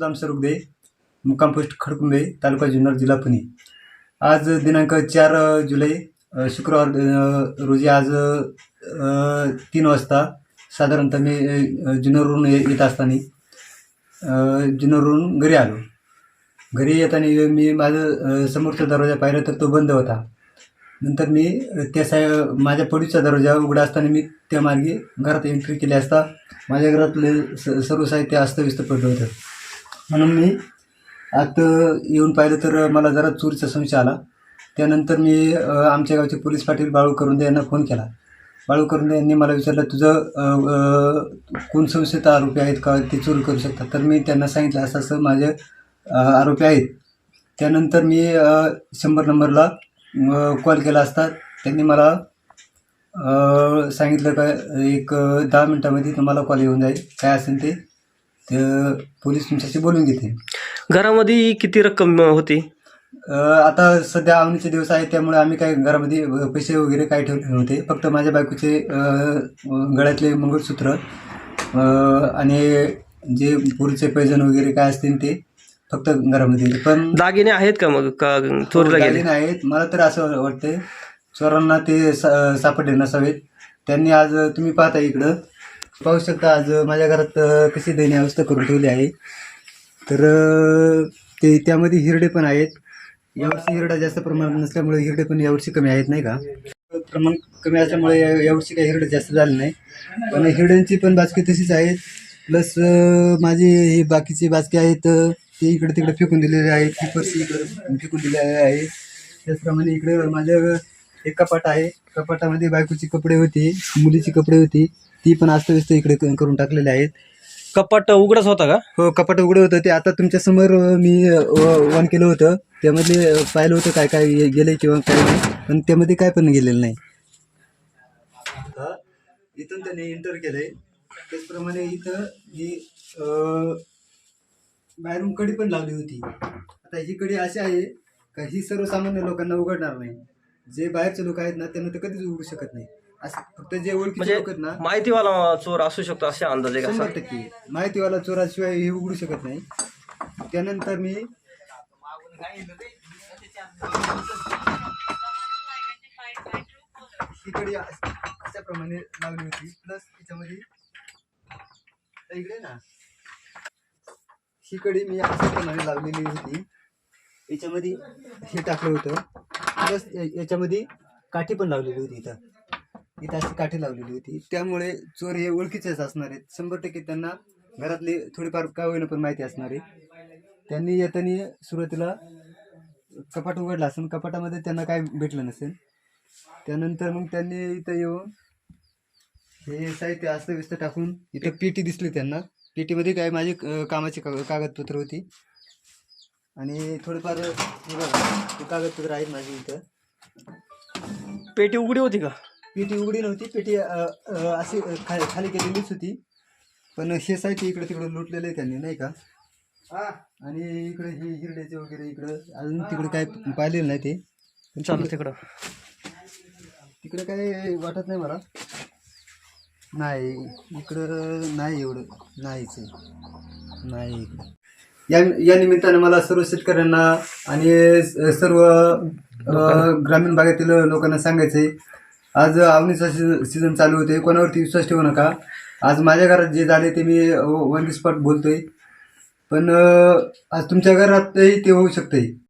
सुदाम सरुगदे मुक्काम पोस्ट खडकुंबे तालुका जुन्नर जिल्हा पुणे. आज दिनांक चार जुलै शुक्रवार रोजी आज तीन वाजता साधारणतः मी जुन्नरवरून ये- येत असताना जुन्नरवरून घरी आलो. घरी येताना मी माझं समोरचा दरवाजा पाहिला तर तो बंद होता. नंतर मी त्या साय माझ्या पडीचा दरवाजा उघडा असताना मी त्या मार्गे घरात एंट्री केली असता माझ्या घरातले स सर्व साहित्य अस्तव्यस्त पडलं होतं. म्हणून मी आत येऊन पाहिलं तर मला जरा चोरीचा संशय आला. त्यानंतर मी आमच्या गावचे पोलीस पाटील बाळू करुंदे यांना फोन केला. बाळू करुंदे यांनी मला विचारलं तुझं कोण संशयित आरोपी आहेत का? ते चोरी करू शकतात. तर मी त्यांना सांगितलं असं असं माझे आरोपी आहेत. त्यानंतर मी शंभर नंबरला कॉल केला असता. त्यांनी मला सांगितलं का एक दहा मिनटामध्ये तुम्हाला कॉल येऊन जाईल. काय असेल ते? ते पोलीस तुमच्याशी बोलून घेतील घरामध्ये किती रक्कम होती? अ, आता सध्या आवनीचे दिवस आहेत त्यामुळे आम्ही काही घरामध्ये अ, पैसे वगैरे काही ठेवले नव्हते. फक्त माझ्या बायकोचे अ, गळ्यातले मंगळसूत्र अ, आणि जे पुरीचे पैजण वगैरे काय असतील ते फक्त घरामध्ये होते. पण दागिने आहेत का मग? का चोरीला गेले? दागिने आहेत. मला तर असं वाटतंय चोरांना ते सा- सापडले नसावेत. त्यांनी आज तुम्ही पाहता इकडं पाहू शकता आज माझ्या घरात कशी दैनी अवस्था करून ठेवली आहे. तर ते त्यामध्ये हिरडे पण आहेत. यावर्षी हिरडा जास्त प्रमाणात नसल्यामुळे हिरडे पण यावर्षी कमी आहेत नाही का? प्रमाण कमी असल्यामुळे यावर्षी काही हिरडे जास्त झाले नाही. पण हिरड्यांची पण बाजकी तशीच आहेत. प्लस माझी हे बाकीचे बाजके आहेत ते इकडे तिकडे फेकून दिलेले आहेत. ती पर्सी इकडे फेकून दिलेले आहे. त्याचप्रमाणे इकडे माझ्या एक कपाट आहे. कपाटामध्ये बायकोचे कपडे होते मुलीचे कपडे होती. ती पण अस्तव्यस्त इकडे क- करून टाकलेले आहेत. कपाट उघडच होता का? हो कपाट उघडं होतं. ते आता तुमच्यासमोर मी वन केलं होतं. त्यामध्ये अ, पाहिलं होतं काय काय गे- गेलंय किंवा काय नाही. पण त्यामध्ये काय पण गेलेलं नाही. आता इथून त्याने एंटर केलंय. त्याचप्रमाणे इथं ही अ, बाहेरून कडी पण लावली होती. आता ही कडी अशी आहे का ही सर्वसामान्य लोकांना उघडणार नाही. जे बाहेरचे लोक आहेत ना त्यांना ते कधीच उघडू शकत नाही. असं. फक्त जे ओळखीचे म्हणजे लोक आहेत ना माहितीवाला चोर असू शकतो असे अंदाज आहे का शंभर टक्के. माहितीवाला चोराशिवाय हे उघडू शकत नाही. त्यानंतर मी कडी अश- अशाप्रमाणे लावली होती. प्लस त्याच्यामध्ये इकडे ना ही कडी मी अशाप्रमाणे लावलेली होती. याच्यामध्ये हे टाकलं होतं. प्लस याच्यामध्ये काठी पण लावलेली होती इथं. इथं अशी काठी लावलेली होती. त्यामुळे चोर हे ओळखीचेच असणार आहेत. शंभर टक्के त्यांना घरातली थोडीफार का होईना पण माहिती असणार आहे. त्यांनी येताना सुरुवातीला कपाट उघडला असेल. कपाटामध्ये त्यांना काय भेटलं नसेल. त्यानंतर मग त्यांनी इथं येऊन हे साहित्य अस्तव्यस्त टाकून इथं पेटी दिसली त्यांना. पेटीमध्ये काय माझी कामाची का कागदपत्र होती. आणि थोडेफार हे बघा कागदपत्र आहेत माझी इथं. पेटी उघडी होती का? पेटी उघडी नव्हती पेटी अशी अ, खाली खाली केलेलीच होती. पण हे साहित्य इकडे तिकडे लुटलेलं आहे त्यांनी नाही का? आणि इकडे हे हिरड्याचे वगैरे इकडं अजून तिकडे काय पाहिलेलं नाही ते. पण चालू तिकडे. तिकडं काय वाटत नाही मला. नाही इकडं नाही एवढं नाहीच. नाही इकडं. या या निमित्ताने मला सर्व शेतकऱ्यांना आणि सर्व ग्रामीण भागातील लोकांना सांगायचं आहे आज आवनीचा सीझन चालू होते. कोणावरती विश्वास ठेवू नका. आज माझ्या घरात जे झाले ते मी वन स्पॉट बोलतोय. पण आज तुमच्या घरातही ते होऊ शकतंय.